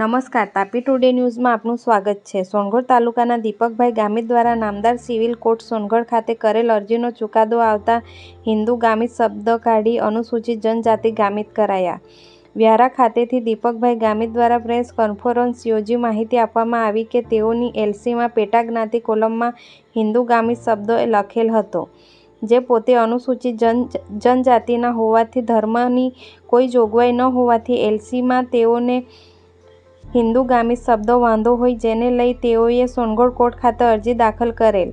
નમસ્કાર, તાપી ટુડે ન્યૂઝમાં આપનું સ્વાગત છે. સોનગઢ તાલુકાના દીપકભાઈ ગામિત દ્વારા નામદાર સિવિલ કોર્ટ સોનગઢ ખાતે કરેલ અરજીનો ચુકાદો આવતા હિન્દુ ગામિત શબ્દ કાઢી અનુસૂચિત જનજાતિ ગામિત કરાયા. વ્યારા ખાતેથી દીપકભાઈ ગામિત દ્વારા પ્રેસ કોન્ફરન્સ યોજી માહિતી આપવામાં આવી કે તેઓની એલસીમાં પેટાજ્ઞાતિ કોલમમાં હિન્દુ ગામિત શબ્દ લખેલ હતો, જે પોતે અનુસૂચિત જન, જનજાતિના હોવાથી, ધર્મની કોઈ જોગવાઈ ન હોવાથી એલસીમાં તેઓને હિન્દુ ગામિત શબ્દ વાંધો હોય જેને લઈ તેઓએ સોનગઢ કોર્ટ ખાતે અરજી દાખલ કરેલ.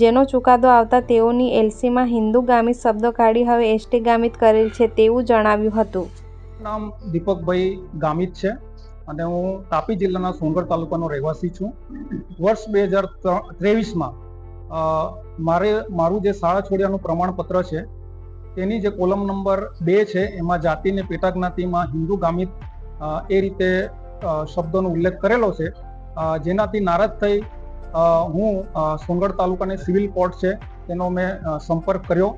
જેનો ચુકાદો આવતા તેઓની એલસીમાં હિન્દુ ગામિત શબ્દ કાઢી હવે એસટી ગામિત કરેલ છે તેવું જણાવ્યું હતું. નામ દીપકભાઈ ગામિત છે અને હું તાપી જિલ્લાના સોનગઢ તાલુકાનો રહેવાસી છું. વર્ષ બે હજાર ત્રેવીસમાં મારે, મારું જે શાળા છોડ્યાનું પ્રમાણપત્ર છે, તેની જે કોલમ નંબર બે છે, એમાં જાતિને પેટાજ્ઞાતિમાં હિન્દુ ગામિત એ રીતે શબ્દોનો ઉલ્લેખ કરેલો છે. જેનાથી નારાજ થઈ હું સોનગઢ તાલુકાની સિવિલ કોર્ટ છે, તેનો મેં સંપર્ક કર્યો.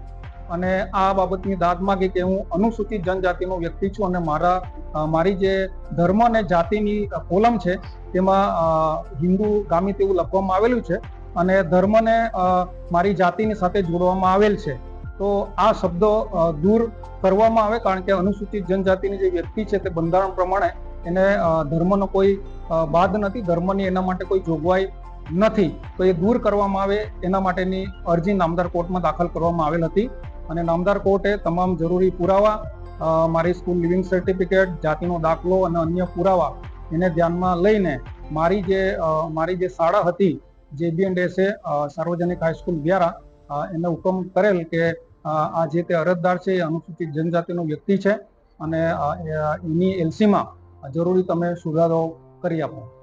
અને આ બાબતની દાદ માગી કે હું અનુસૂચિત જનજાતિનો વ્યક્તિ છું અને મારા મારી જે ધર્મ અને જાતિની કોલમ છે, તેમાં હિન્દુ ગામિત એવું લખવામાં આવેલું છે અને ધર્મને મારી જાતિની સાથે જોડવામાં આવેલ છે. તો આ શબ્દો દૂર કરવામાં આવે કારણ કે અનુસૂચિત જનજાતિની જે વ્યક્તિ છે તે બંધારણ પ્રમાણે એને ધર્મનો કોઈ બાદ નથી, ધર્મની એના માટે કોઈ જોગવાઈ નથી. તો એ દૂર કરવામાં આવે, એના માટેની અરજી નામદાર કોર્ટમાં દાખલ કરવામાં આવેલ હતી. અને નામદાર કોર્ટે તમામ જરૂરી પુરાવા મારી સ્કૂલ લિવિંગ સર્ટિફિકેટ, જાતિનો દાખલો અને અન્ય પુરાવા એને ધ્યાનમાં લઈને મારી જે મારી જે શાળા હતી, જે બી એન્ડ એસે સાર્વજનિક હાઈસ્કૂલ વ્યારા એને હુકમ કરેલ કે આ જે તે અરજદાર છે એ અનુસૂચિત જનજાતિનો વ્યક્તિ છે. અને એની એલસીમાં જરૂરી તમે સુધારો કરી આપો.